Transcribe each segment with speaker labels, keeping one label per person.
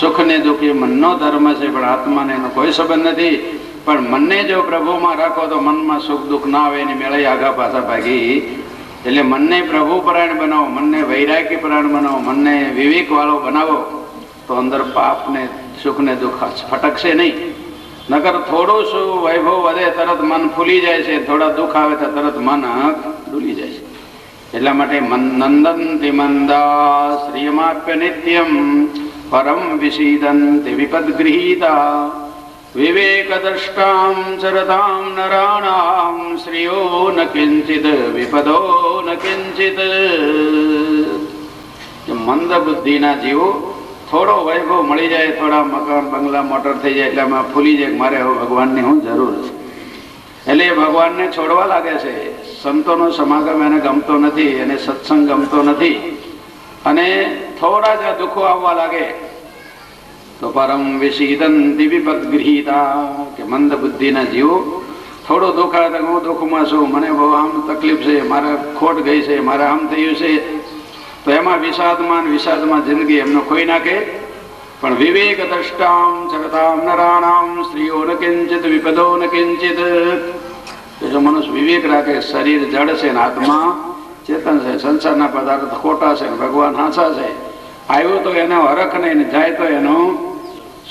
Speaker 1: સુખ ને દુઃખ મનનો ધર્મ છે, પણ આત્માને એનો કોઈ સંબંધ નથી. પણ મનને જો પ્રભુમાં રાખો તો મનમાં સુખ દુઃખ ના આવે એની મેળે આગા પાછા ભાગી. એટલે મનને પ્રભુ પરાયણ બનાવો, મનને વૈરાગ્ય પરાયણ બનાવો, મનને વિવેક વાળો બનાવો, તો અંદર પાપ ને સુખ ને દુઃખ ફટકશે નહીં. નકર થોડું શું વૈભવ વધે તરત મન ફૂલી જાય છે, થોડા દુઃખ આવે તો તરત મન ડૂલી જાય છે. એટલા માટે મન નંદન મંદા, શ્રીયમાપ્ય નિત્યમ. પરમ વિપદગૃહીતા વિવેક દ્રષ્ટામ ચરતામ નરાણામ શ્રીયો ન કિંચિત વિપદો ન કિંચિત મંદ બુદ્ધિના જીવો થોડો વૈભવ મળી જાય, થોડા મકાન, બંગલા, મોટર થઈ જાય, એટલે આમાં ફૂલી જાય મારે ભગવાનની હું જરૂર છે? એટલે એ ભગવાનને છોડવા લાગે છે. સંતોનો સમાગમ એને ગમતો નથી, એને સત્સંગ ગમતો નથી. અને થોડા જ દુઃખો આવવા લાગે, તો પરમ વિષીદંતિ વિપદગૃહીતા કે મંદ બુદ્ધિના જીવો, થોડો દુઃખ આવે હું દુઃખમાં છું, મને બહુ આમ તકલીફ છે, મારે ખોટ ગઈ છે, મારે આમ થયું છે. તો એમાં વિષાદમાં વિષાદમાં જિંદગી એમનો ખોઈ નાખે. પણ વિવેક દ્રષ્ટામ જગતામ નરાણામ સ્ત્રીઓ ન કિંચિત, વિપદો ન કિંચિત. જો મનુષ્ય વિવેક રાખે, શરીર જડ છે ને આત્મા ચેતન છે, સંસારના પદાર્થ ખોટા છે, ભગવાન હાંસા છે. આવ્યો તો એનો હરખ નહીં ને જાય તો એનો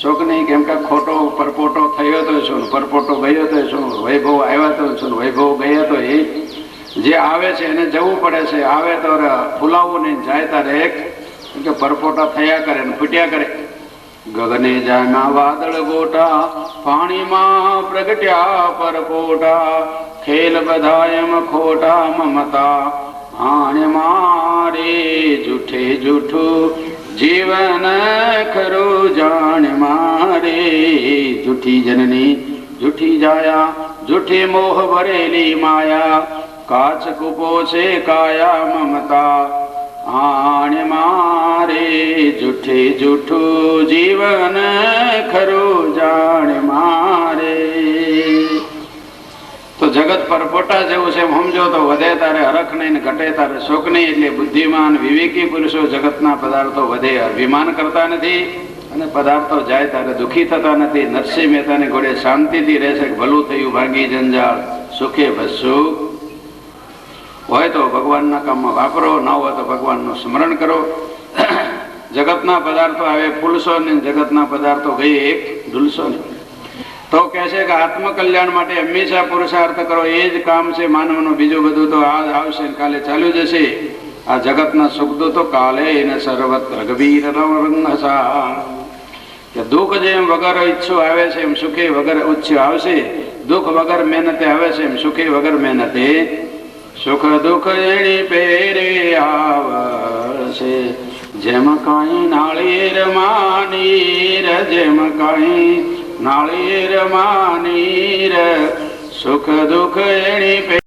Speaker 1: શોખ નહીં. કેમ કે ખોટો પરપોટો થયો તો શું? પરપોટો ગયો તો શું? વૈભવ આવ્યા તો શું? વૈભવ ગયા તો એ? જે આવે છે એને જવું પડે છે. આવે તો ફુલાવવું નહીં. જાય તારે એક. કે પરપોટા થયા કરે ને ફૂટ્યા કરે. ગગને જાના વાદળ ગોટા, પાણીમાં પ્રગટ્યા પરપોટા. ખેલ બધા એમ ખોટા મમતા. આણે મારે જૂઠે જૂઠું જીવન ખરું જાણ મારે. જૂઠી જનની જૂઠી જાયા, જૂઠી મોહ ભરેલી માયા. કાચ કૂપો છે કાયા મમતા. આણ મારે જૂઠે જૂઠું જીવન ખરું જાણ જગત પરપોટા જેવું છે સમજો તો વધે તારે હરખ નહીં ઘટે તારે શોક નહીં, એટલે બુદ્ધિમાન, વિવેકી પુરુષો જગતના પદાર્થો વધે. અભિમાન કરતા નથી અને પદાર્થો જાય ત્યારે દુઃખી થતા નથી. નરસિંહ મહેતાની ઘોડે શાંતિથી રહેશે ભલું થયું, ભાગી જંજાળ. સુખે બસુ હોય તો ભગવાનના કામમાં વાપરો, ન હોય તો ભગવાનનું સ્મરણ કરો. જગતના પદાર્થો આવે, ફૂલશો ને જગતના પદાર્થો ગઈ એક, ઢૂલશો નહીં તો કહે છે કે આત્મકલ્યાણ માટે હંમેશા પુરુષાર્થ કરો, એ જ કામ છે માનવનું. બીજું બધું તો આ આવશે કાલે ચાલુ જશે આ જગતના સુખ તો કાલે એને સર્વત્ર ગભીર રંગસા કે દુઃખ જેમ વગર ઈચ્છો આવે છે, એમ સુખે વગર ઉચ્છ આવશે. દુઃખ વગર મહેનતે આવે છે, એમ સુખે વગર મહેનતે. સુખ દુઃખ એની પેરે આવશે. જેમ કાંઈ નાળીર માનીર જેમ કાંઈ નાળિયેર માનીર સુખ દુઃખ એની પે